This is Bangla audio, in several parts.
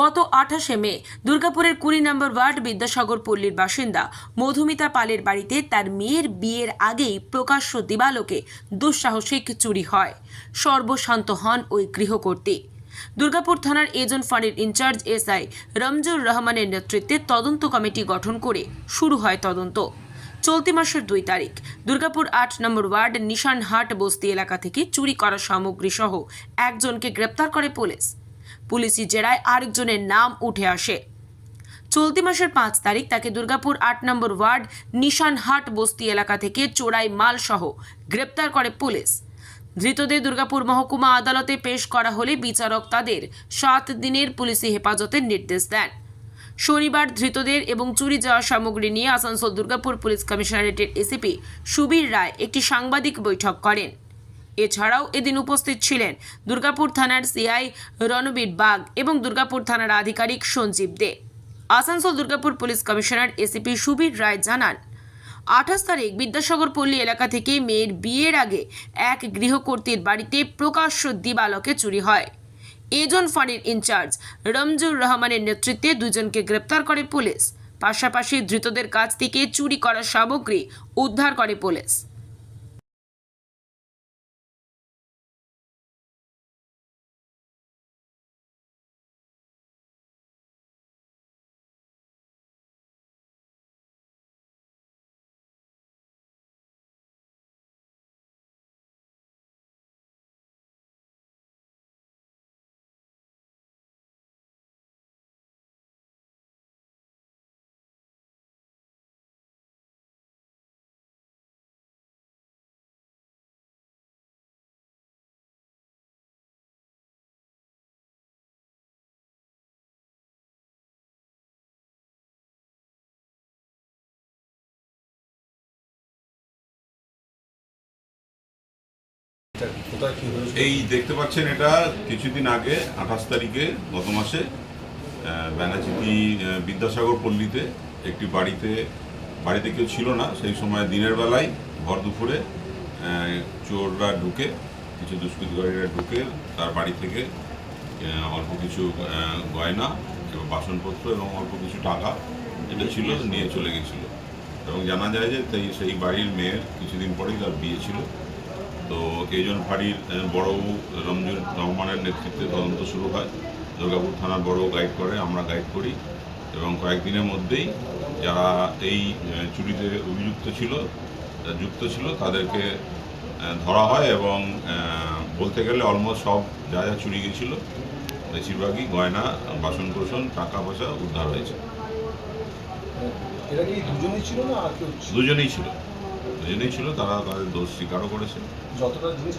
গত আঠাশে মে দুর্গাপুরের কুড়ি নম্বর ওয়ার্ড বিদ্যাসাগর পল্লীর বাসিন্দা মধুমিতা পালের বাড়িতে তার মেয়ের বিয়ের আগেই প্রকাশ্য দিবালোকে দুঃসাহসিক চুরি হয়। সর্বশান্ত হন ওই গৃহকর্ত্রী দুর্গাপুর থানার এজন ফাঁড়ির ইনচার্জ এসআই রমজুর রহমানের নেতৃত্বে তদন্ত কমিটি গঠন করে শুরু হয় তদন্ত। চলতি মাসের দুই তারিখ দুর্গাপুর আট নম্বর ওয়ার্ড নিশানহাট বস্তি এলাকা থেকে চুরি করা সামগ্রী সহ একজনকে গ্রেপ্তার করে পুলিশ। পুলিশি জেরায় আরেকজনের নাম উঠে আসে। চলতি মাসের পাঁচ তারিখ তাকে দুর্গাপুর আট নম্বর ওয়ার্ড নিশানহাট বস্তি এলাকা থেকে চোরাই মাল সহ গ্রেপ্তার করে পুলিশ। ধৃতদের দুর্গাপুর মহকুমা আদালতে পেশ করা হলে বিচারক তাদের সাত দিনের পুলিশি হেফাজতের নির্দেশ দেন। শনিবার ধৃতদের এবং চুরি যাওয়া সামগ্রী নিয়ে আসানসোল দুর্গাপুর পুলিশ কমিশনারেটের এসিপি সুবীর রায় একটি সাংবাদিক বৈঠক করেন। এছাড়াও এদিন উপস্থিত ছিলেন দুর্গাপুর থানার সিআই রণবীর বাগ এবং দুর্গাপুর থানার আধিকারিক Sanjeev Dey. Asansol Durgapur police commissioner ACP Subir Roy জানান, আঠাশ তারিখ বিদ্যাসাগর পল্লী এলাকা থেকে মেয়ের বিয়ের আগে এক গৃহকর্ত্রীর বাড়িতে প্রকাশ্য দিবালকে চুরি হয়। এজন ফাঁড়ির ইনচার্জ রমজুর রহমানের নেতৃত্বে দুজনকে গ্রেপ্তার করে পুলিশ। পাশাপাশি ধৃতদের কাছ থেকে চুরি করা সামগ্রী উদ্ধার করে পুলিশ। এই দেখতে পাচ্ছেন এটা কিছুদিন আগে, আঠাশ তারিখে, গত মাসে ব্যানাচিতি বিদ্যাসাগর পল্লীতে একটি বাড়িতে বাড়িতে কেউ ছিল না, সেই সময় দিনের বেলায় ভর দুপুরে চোররা ঢুকে, কিছু দুষ্কৃতকারীরা ঢুকে তার বাড়ি থেকে অল্প কিছু গয়না এবং বাসনপত্র এবং অল্প কিছু টাকা এটা ছিল, নিয়ে চলে গেছিল। এবং জানা যায় যে সেই বাড়ির মেয়ের কিছুদিন পরেই তার বিয়ে ছিল। তো এইজন ফাঁড়ির বড়বাবু রমজুর রহমানের নেতৃত্বে তদন্ত শুরু হয়। দুর্গাপুর থানার বড় গাইড করে আমরা গাইড করি। এবং কয়েকদিনের মধ্যেই যারা এই চুরিতে অভিযুক্ত ছিল যুক্ত ছিল তাদেরকে ধরা হয় এবং বলতে গেলে অলমোস্ট সব যা যা চুরি গেছিল বেশিরভাগই গয়না বাসন কোসন টাকা পয়সা উদ্ধার হয়েছে দুজনেই ছিল। না ছিল? তারা তাদের দোষ স্বীকারও করেছে যতটা জিনিস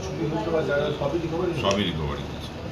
সবই রিকভারি সবই রিকভারি হয়েছে